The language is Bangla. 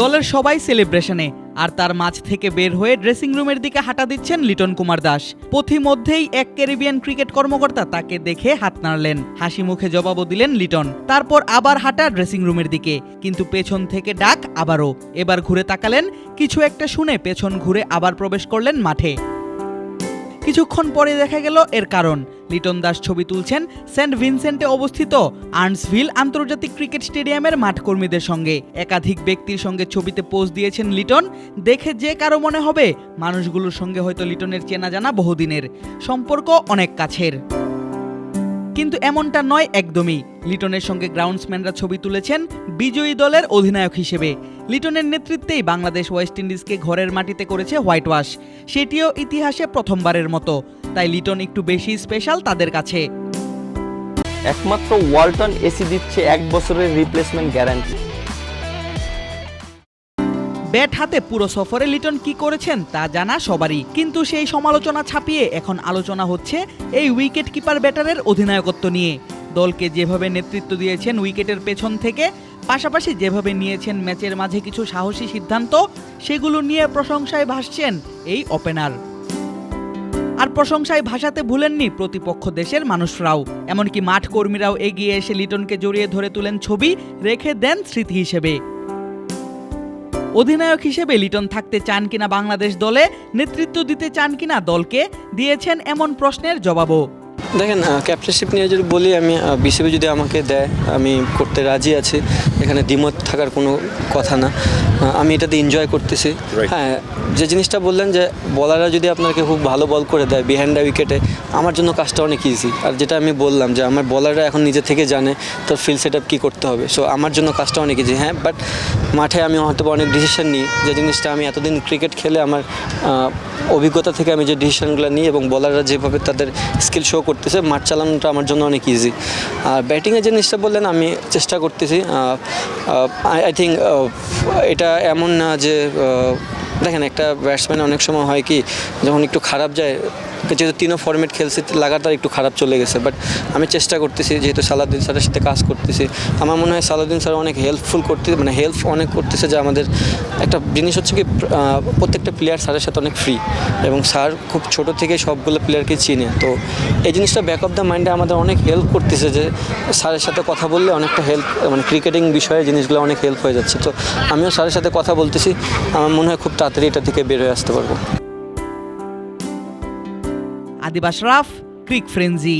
দলের সবাই সেলিব্রেশনে, আর তার মাঝ থেকে বের হয়ে ড্রেসিং রুমের দিকে হাঁটা দিচ্ছেন লিটন কুমার দাস। পথিমধ্যেই এক ক্যারিবিয়ান ক্রিকেট কর্মকর্তা তাকে দেখে হাত নাড়লেন। হাসি মুখে জবাবও দিলেন লিটন। তারপর আবার হাঁটা ড্রেসিং রুমের দিকে, কিন্তু পেছন থেকে ডাক আবারও। এবার ঘুরে তাকালেন, কিছু একটা শুনে পেছন ঘুরে আবার প্রবেশ করলেন মাঠে। কিছুক্ষণ পরে দেখা গেল এর কারণ। লিটন দাস ছবি তুলছেন সেন্ট ভিনসেন্টে অবস্থিত আর্নসভিল আন্তর্জাতিক ক্রিকেট স্টেডিয়ামের মাঠকর্মীদের সঙ্গে। একাধিক ব্যক্তির সঙ্গে ছবিতে পোজ দিয়েছেন লিটন। দেখে যে কারও মনে হবে, মানুষগুলোর সঙ্গে হয়তো লিটনের চেনা জানা বহুদিনের। সম্পর্ক অনেক কাছের। কিন্তু এমনটা নয় একদমই। লিটনের সঙ্গে গ্রাউন্ডসম্যানরা ছবি তুলেছেন বিজয়ী দলের অধিনায়ক হিসেবে। লিটনের নেতৃত্বেই বাংলাদেশ ওয়েস্ট ইন্ডিজকে ঘরের মাটিতে করেছে হোয়াইট ওয়াশ। সেটিও ইতিহাসে প্রথমবারের মতো। তাই লিটন একটু বেশি স্পেশাল তাদের কাছে। একমাত্র ওয়ালটন এসি দিচ্ছে এক বছরের রিপ্লেসমেন্ট গ্যারান্টি। ব্যাট হাতে পুরো সফরে লিটন কি করেছেন তা জানা সবারই। কিন্তু সেই সমালোচনা ছাপিয়ে এখন আলোচনা হচ্ছে এই উইকেট কিপার ব্যাটারের অধিনায়কত্ব নিয়ে। দলকে যেভাবে নেতৃত্ব দিয়েছেন উইকেটের পেছন থেকে, পাশাপাশি যেভাবে নিয়েছেন ম্যাচের মাঝে কিছু সাহসী সিদ্ধান্ত, সেগুলো নিয়ে প্রশংসায় ভাসছেন এই ওপেনার। আর প্রশংসায় ভাষাতে ভুলেননি প্রতিপক্ষ দেশের মানুষরাও। এমনকি মাঠ কর্মীরাও এগিয়ে এসে লিটনকে জড়িয়ে ধরে তুলেন ছবি, রেখে দেন স্মৃতি হিসেবে। অধিনায়ক হিসেবে লিটন থাকতে চান কিনা বাংলাদেশ দলে নেতৃত্ব দিতে চান কিনা দলকে দিয়েছেন এমন প্রশ্নের জবাবও। দেখেন ক্যাপ্টেনশিপ নিয়ে যদি বলি আমি বিসিবি যদি আমাকে দেয় আমি করতে রাজি আছি। এখানে দ্বিমত থাকার কোনো কথা না। আমি এটাতে এনজয় করতেছি। হ্যাঁ যে জিনিসটা বললেন যে বলাররা যদি আপনাকে খুব ভালো বল করে দেয় বিহাইন্ড দ্য উইকেটে আমার জন্য কাজটা অনেক ইজি আর যেটা আমি বললাম যে আমার বলাররা এখন নিজে থেকে জানে তোর ফিল্ড সেট আপ কী করতে হবে। সো আমার জন্য কাজটা অনেক ইজি হ্যাঁ বাট মাঠে আমি হয়তো অনেক ডিসিশন নিই। যে জিনিসটা আমি এতদিন ক্রিকেট খেলে আমার অভিজ্ঞতা থেকে আমি যে ডিসিশনগুলো নিই এবং বলাররা যেভাবে তাদের স্কিল শো করতেছে, মাঠ চালানোটা আমার জন্য অনেক ইজি আর ব্যাটিংয়ের জিনিসটা বললেন, আমি চেষ্টা করতেছি আই থিঙ্ক এটা এমন না যে দেখেন একটা ব্যাটসম্যান অনেক সময় হয় কি যখন একটু খারাপ যায় যেহেতু তিনও ফর্মেট খেলছি, লাগাতার একটু খারাপ চলে গেছে বাট আমি চেষ্টা করতেছি, যেহেতু সালাউদ্দিন স্যারের সাথে কাজ করতেছি, আমার মনে হয় সালাউদ্দিন স্যার অনেক হেল্পফুল করতে মানে হেল্প অনেক করতেছে যে আমাদের একটা জিনিস হচ্ছে কি প্রত্যেকটা প্লেয়ার স্যারের সাথে অনেক ফ্রি এবং স্যার খুব ছোট থেকে সবগুলো প্লেয়ারকে চিনে, তো এই জিনিসটা ব্যাক অফ দ্য মাইন্ডে আমাদের অনেক হেল্প করতেছে যে স্যারের সাথে কথা বললে অনেকটা হেল্প মানে ক্রিকেটিং বিষয়ে জিনিসগুলো অনেক হেল্প হয়ে যাচ্ছে, তো আমিও স্যারের সাথে কথা বলতেছি, আমার মনে হয় খুব তাড়াতাড়ি এটা থেকে বের হয়ে আসতে পারব। আদিবাস রাফ ক্রিক ফ্রেঞ্জি